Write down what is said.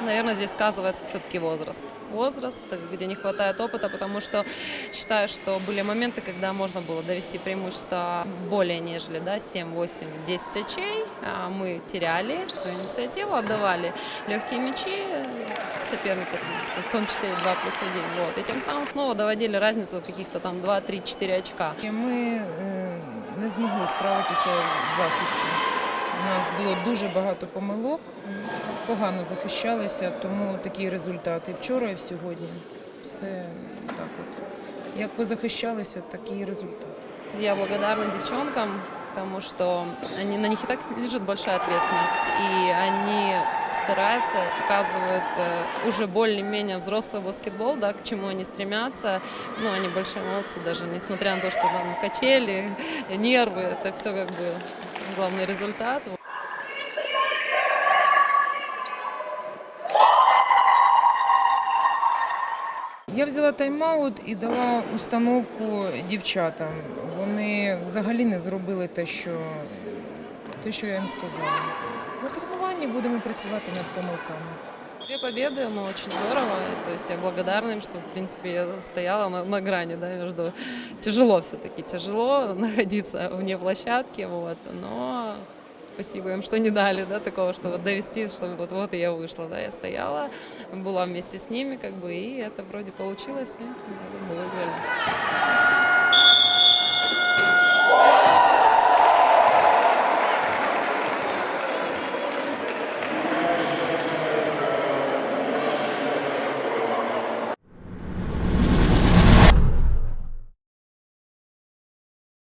наверное, здесь сказывается все-таки возраст. Возраст, где не хватает опыта, потому что считаю, что были моменты, когда можно было довести преимущество более нежели да, 7, 8, 10 очей. А мы теряли свою инициативу, отдавали легкие мячи сопернику, в том числе и 2 плюс 1. Вот. И тем самым снова доводили разницу каких-то там 2, 3, 4 очка. І Ми е, не змогли справитися в захисті. У нас було дуже багато помилок, погано захищалися, тому такі результати. І вчора, і сьогодні. Все так от. Як позахищалися, такий результат. Я благодарна девчонкам, потому что они, на них и так лежит большая ответственность, и они стараются, показывают э, уже более-менее взрослый баскетбол, да, к чему они стремятся. Ну, они большие молодцы, даже несмотря на то, что там качели, нервы, это все как бы главный результат. Я взяла тайм-аут і дала установку дівчатам. Вони взагалі не зробили те, що, те, що я їм сказала. На тренуванні будемо працювати над помилками. Две победы, но очень здорово. То я благодарна им, что, в принципе, я стояла на, на грани, да, между... Тяжело все-таки, тяжело находиться вне площадки, вот, но спасибо им, что не дали, да, такого, что вот довести, чтобы вот, вот и я вышла, да, я стояла, была вместе с ними, как бы, и это вроде получилось, и я думаю, выиграли.